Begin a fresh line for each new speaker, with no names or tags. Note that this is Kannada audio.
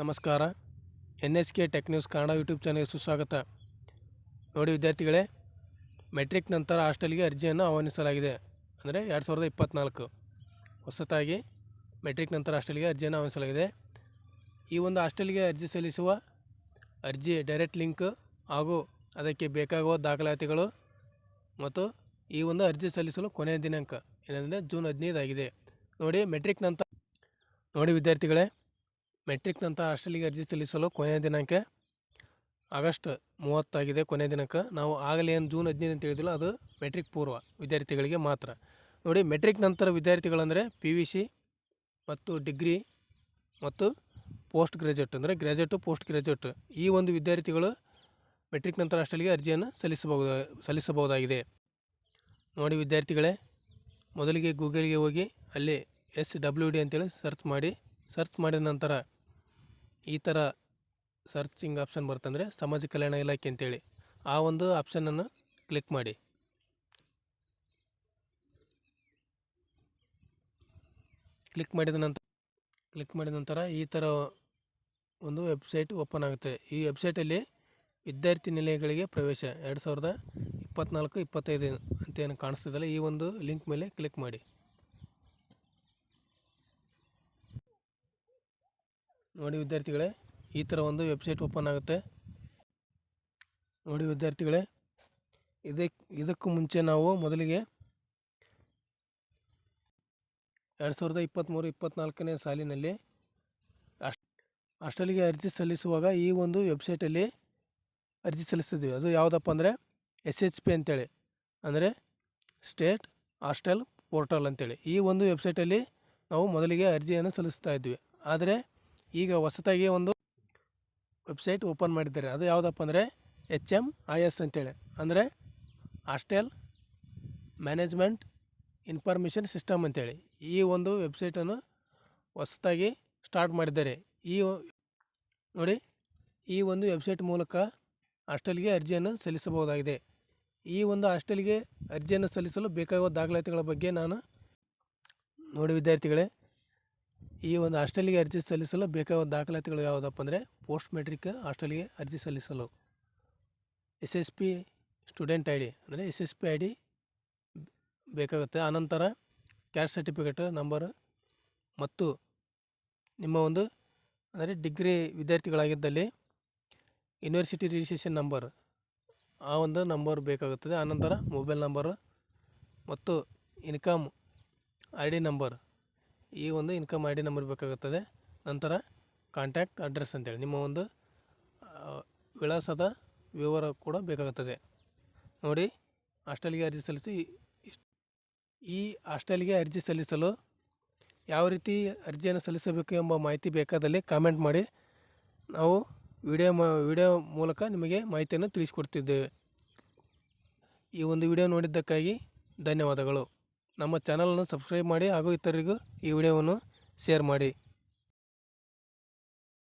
ನಮಸ್ಕಾರ. N S K tech news Kannada YouTube ಚಾನಲ್ಗೆ ಸುಸ್ವಾಗತ. ನೋಡಿ ವಿದ್ಯಾರ್ಥಿಗಳೇ, ಮೆಟ್ರಿಕ್ ನಂತರ ಹಾಸ್ಟೆಲ್ಗೆ ಅರ್ಜಿಯನ್ನು ಆಹ್ವಾನಿಸಲಾಗಿದೆ. ಅಂದರೆ ಎರಡು ಸಾವಿರದ ಇಪ್ಪತ್ತ್ನಾಲ್ಕು ಹೊಸತಾಗಿ ಮೆಟ್ರಿಕ್ ನಂತರ ಹಾಸ್ಟೆಲ್ಗೆ ಅರ್ಜಿಯನ್ನು ಆಹ್ವಾನಿಸಲಾಗಿದೆ. ಈ ಒಂದು ಹಾಸ್ಟೆಲ್ಗೆ ಅರ್ಜಿ ಸಲ್ಲಿಸುವ ಅರ್ಜಿ ಡೈರೆಕ್ಟ್ ಲಿಂಕ್ ಹಾಗೂ ಅದಕ್ಕೆ ಬೇಕಾಗುವ ದಾಖಲಾತಿಗಳು ಮತ್ತು ಈ ಒಂದು ಅರ್ಜಿ ಸಲ್ಲಿಸಲು ಕೊನೆಯ ದಿನಾಂಕ, ಏನಂದರೆ ಜೂನ್ ಹದಿನೈದು ಆಗಿದೆ ನೋಡಿ ಮೆಟ್ರಿಕ್ ನಂತರ ನೋಡಿ ವಿದ್ಯಾರ್ಥಿಗಳೇ ಮೆಟ್ರಿಕ್ ನಂತರ ಹಾಸ್ಟೆಲಿಗೆ ಅರ್ಜಿ ಸಲ್ಲಿಸಲು ಕೊನೆಯ ದಿನಾಂಕ ಆಗಸ್ಟ್ ಮೂವತ್ತಾಗಿದೆ. ಕೊನೆಯ ದಿನಾಂಕ. ನಾವು ಆಗಲೇ ಏನು ಜೂನ್ ಹದಿನೈದು ಅಂತ ಹೇಳಿದಿಲ್ಲ ಅದು ಮೆಟ್ರಿಕ್ ಪೂರ್ವ ವಿದ್ಯಾರ್ಥಿಗಳಿಗೆ ಮಾತ್ರ. ನೋಡಿ, ಮೆಟ್ರಿಕ್ ನಂತರ ವಿದ್ಯಾರ್ಥಿಗಳಂದರೆ ಪಿ ವಿ ಸಿ ಮತ್ತು ಡಿಗ್ರಿ ಮತ್ತು ಪೋಸ್ಟ್ ಗ್ರ್ಯಾಜುಯೇಟ್ ಅಂದರೆ ಗ್ರ್ಯಾಜುಯೇಟು ಪೋಸ್ಟ್ ಗ್ರ್ಯಾಜುಯೇಟ್ ಈ ಒಂದು ವಿದ್ಯಾರ್ಥಿಗಳು ಮೆಟ್ರಿಕ್ ನಂತರ ಅಷ್ಟಲ್ಲಿಗೆ ಅರ್ಜಿಯನ್ನು ಸಲ್ಲಿಸಬಹುದು, ಸಲ್ಲಿಸಬಹುದಾಗಿದೆ. ನೋಡಿ ವಿದ್ಯಾರ್ಥಿಗಳೇ, ಮೊದಲಿಗೆ ಗೂಗಲ್ಗೆ ಹೋಗಿ, ಅಲ್ಲಿ ಎಸ್ ಡಬ್ಲ್ಯೂ ಡಿ ಅಂತೇಳಿ ಸರ್ಚ್ ಮಾಡಿ. ಸರ್ಚ್ ಮಾಡಿದ ನಂತರ ಈ ಥರ ಸರ್ಚಿಂಗ್ ಆಪ್ಷನ್ ಬರ್ತಂದರೆ ಸಮಾಜ ಕಲ್ಯಾಣ ಇಲಾಖೆ ಅಂತೇಳಿ ಆ ಒಂದು ಆಪ್ಷನನ್ನು ಕ್ಲಿಕ್ ಮಾಡಿ. ಕ್ಲಿಕ್ ಮಾಡಿದ ನಂತರ ಕ್ಲಿಕ್ ಮಾಡಿದ ನಂತರ ಈ ಥರ ಒಂದು ವೆಬ್ಸೈಟ್ ಓಪನ್ ಆಗುತ್ತೆ. ಈ ವೆಬ್ಸೈಟಲ್ಲಿ ವಿದ್ಯಾರ್ಥಿ ನಿಲಯಗಳಿಗೆ ಪ್ರವೇಶ ಎರಡು ಸಾವಿರದ ಇಪ್ಪತ್ತ್ನಾಲ್ಕು ಇಪ್ಪತ್ತೈದು ಅಂತೇನು ಕಾಣಿಸ್ತಿದಲ್ಲ ಈ ಒಂದು ಲಿಂಕ್ ಮೇಲೆ ಕ್ಲಿಕ್ ಮಾಡಿ. ನೋಡಿ ವಿದ್ಯಾರ್ಥಿಗಳೇ, ಈ ಥರ ಒಂದು ವೆಬ್ಸೈಟ್ ಓಪನ್ ಆಗುತ್ತೆ. ನೋಡಿ ವಿದ್ಯಾರ್ಥಿಗಳೇ ಇದಕ್ಕೆ ಇದಕ್ಕೂ ಮುಂಚೆ ನಾವು ಮೊದಲಿಗೆ ಎರಡು ಸಾವಿರದ ಇಪ್ಪತ್ತ್ಮೂರು ಇಪ್ಪತ್ತ್ನಾಲ್ಕನೇ ಸಾಲಿನಲ್ಲಿ ಅಷ್ಟು, ಅಷ್ಟಲ್ಲಿಗೆ ಅರ್ಜಿ ಸಲ್ಲಿಸುವಾಗ ಈ ಒಂದು ವೆಬ್ಸೈಟಲ್ಲಿ ಅರ್ಜಿ ಸಲ್ಲಿಸ್ತಿದ್ವಿ. ಅದು ಯಾವುದಪ್ಪ ಅಂದರೆ ಎಸ್ ಎಚ್ ಪಿ ಅಂತೇಳಿ. ಅಂದರೆ ಸ್ಟೇಟ್ ಹಾಸ್ಟೆಲ್ ಪೋರ್ಟಲ್ ಅಂತೇಳಿ. ಈ ಒಂದು ವೆಬ್ಸೈಟಲ್ಲಿ ನಾವು ಮೊದಲಿಗೆ ಅರ್ಜಿಯನ್ನು ಸಲ್ಲಿಸ್ತಾ ಇದ್ವಿ. ಆದರೆ ಈಗ ಹೊಸತಾಗಿ ಒಂದು ವೆಬ್ಸೈಟ್ ಓಪನ್ ಮಾಡಿದ್ದಾರೆ. ಅದು ಯಾವುದಪ್ಪ ಅಂದರೆ ಎಚ್ ಎಂ ಐ ಎಸ್ ಅಂತೇಳಿ. ಅಂದರೆ ಹಾಸ್ಟೆಲ್ ಮ್ಯಾನೇಜ್ಮೆಂಟ್ ಇನ್ಫಾರ್ಮೇಷನ್ ಸಿಸ್ಟಮ್ ಅಂತೇಳಿ. ಈ ಒಂದು ವೆಬ್ಸೈಟನ್ನು ಹೊಸತಾಗಿ ಸ್ಟಾರ್ಟ್ ಮಾಡಿದ್ದಾರೆ. ಈ ನೋಡಿ, ಈ ಒಂದು ವೆಬ್ಸೈಟ್ ಮೂಲಕ ಹಾಸ್ಟೆಲ್ಗೆ ಅರ್ಜಿಯನ್ನು ಸಲ್ಲಿಸಬಹುದಾಗಿದೆ. ಈ ಒಂದು ಹಾಸ್ಟೆಲ್ಗೆ ಅರ್ಜಿಯನ್ನು ಸಲ್ಲಿಸಲು ಬೇಕಾಗುವ ದಾಖಲಾತಿಗಳ ಬಗ್ಗೆ ನಾನು ನೋಡಿ, ವಿದ್ಯಾರ್ಥಿಗಳೇ. ಈ ಒಂದು ಹಾಸ್ಟೆಲ್ಗೆ ಅರ್ಜಿ ಸಲ್ಲಿಸಲು ಬೇಕಾದ ದಾಖಲಾತಿಗಳು ಯಾವುದಪ್ಪ ಅಂದರೆ ಪೋಸ್ಟ್ ಮೆಟ್ರಿಕ್ ಹಾಸ್ಟೆಲ್ಗೆ ಅರ್ಜಿ ಸಲ್ಲಿಸಲು. S S P student I D ಅಂದರೆ S S P I D ಬೇಕಾಗುತ್ತೆ. ಆನಂತರ ಕ್ಯಾಸ್ಟ್ ಸರ್ಟಿಫಿಕೇಟ್ ನಂಬರ್ ಮತ್ತು ನಿಮ್ಮ ಒಂದು ಅಂದರೆ ಡಿಗ್ರಿ ವಿದ್ಯಾರ್ಥಿಗಳಾಗಿದ್ದಲ್ಲಿ ಯೂನಿವರ್ಸಿಟಿ ರಿಜಿಸ್ಟ್ರೇಷನ್ ನಂಬರ್, ಆ ಒಂದು ನಂಬರ್ ಬೇಕಾಗುತ್ತದೆ. ಆನಂತರ ಮೊಬೈಲ್ ನಂಬರು ಮತ್ತು ಇನ್ಕಮ್ ಐ ಡಿ ನಂಬರ್ ಈ ಒಂದು ಇನ್ಕಮ್ ಐ ಡಿ ನಂಬರ್ ಬೇಕಾಗುತ್ತದೆ. ನಂತರ ಕಾಂಟ್ಯಾಕ್ಟ್ ಅಡ್ರೆಸ್ ಅಂತೇಳಿ. ನಿಮ್ಮ ಒಂದು ವಿಳಾಸದ ವಿವರ ಕೂಡ ಬೇಕಾಗುತ್ತದೆ. ನೋಡಿ, ಹಾಸ್ಟೆಲ್ಗೆ ಅರ್ಜಿ ಸಲ್ಲಿಸಿ ಈ ಹಾಸ್ಟೆಲ್ಗೆ ಅರ್ಜಿ ಸಲ್ಲಿಸಲು ಯಾವ ರೀತಿ ಅರ್ಜಿಯನ್ನು ಸಲ್ಲಿಸಬೇಕು ಎಂಬ ಮಾಹಿತಿ ಬೇಕಾದಲ್ಲಿ ಕಾಮೆಂಟ್ ಮಾಡಿ. ನಾವು ವಿಡಿಯೋ ವಿಡಿಯೋ ಮೂಲಕ ನಿಮಗೆ ಮಾಹಿತಿಯನ್ನು ತಿಳಿಸಿಕೊಡ್ತಿದ್ದೇವೆ. ಈ ಒಂದು ವಿಡಿಯೋ ನೋಡಿದ್ದಕ್ಕಾಗಿ ಧನ್ಯವಾದಗಳು. ನಮ್ಮ ಚಾನಲನ್ನು ಸಬ್ಸ್ಕ್ರೈಬ್ ಮಾಡಿ ಹಾಗೂ ಇತರರಿಗೂ ಈ ವಿಡಿಯೋವನ್ನು ಶೇರ್ ಮಾಡಿ.